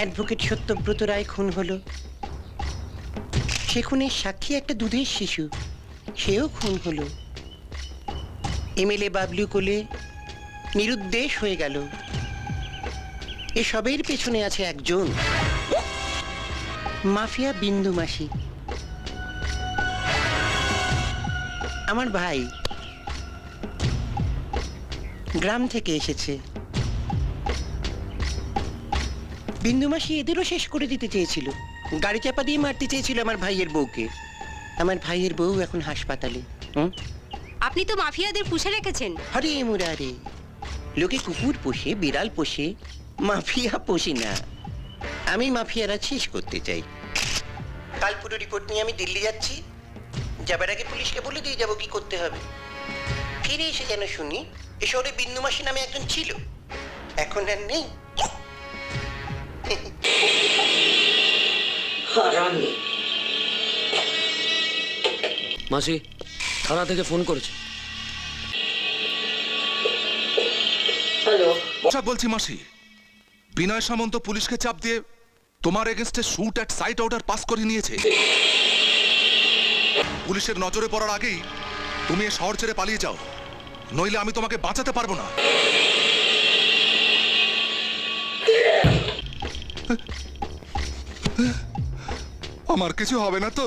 Advocate Satyabrata রায় খুন হলো। সে খুনের সাক্ষী একটা দুধের শিশু। সেও খুন হলো। এমএলএ বাবলু কোলে নিরুদ্দেশ হয়ে গেল। এসবের পেছনে আছে একজন মাফিয়া বিন্দু মাসি। আমার ভাই গ্রাম থেকে এসেছে। বিন্দু মাসি এদেরও শেষ করে দিতে চেয়েছিল। গাড়ি চাপা দিয়ে মারতে চেয়েছিল আমার ভাইয়ের বউকে। আমার ভাইয়ের বউ এখন হাসপাতালে। হুম? আপনি তো মাফিয়াদের পুষে রেখেছেন। হরে মুরারে। লোকে কুকুর পোষে বিড়াল পোষে মাফিয়া পোষে না। আমি মাফিয়ারা শেষ করতে চাই। কাল পুরো রিপোর্ট নিয়ে আমি দিল্লি যাচ্ছি। যাবার আগে পুলিশকে বলে দিয়ে যাব কি করতে হবে। ফিরে এসে যেন শুনি এ শহরে বিন্দু মাসি নামে একজন ছিল। এখন আর নেই। মাসি থানা থেকে ফোন করেছে। বলছি মাসি বিনয় সামন্ত পুলিশকে চাপ দিয়ে তোমার এগেনস্টে shoot at sight order pass করে নিয়েছে। পুলিশের নজরে পড়ার আগেই তুমি এ শহর ছেড়ে পালিয়ে যাও নইলে আমি তোমাকে বাঁচাতে পারব না। আমার কিছু হবে না তো?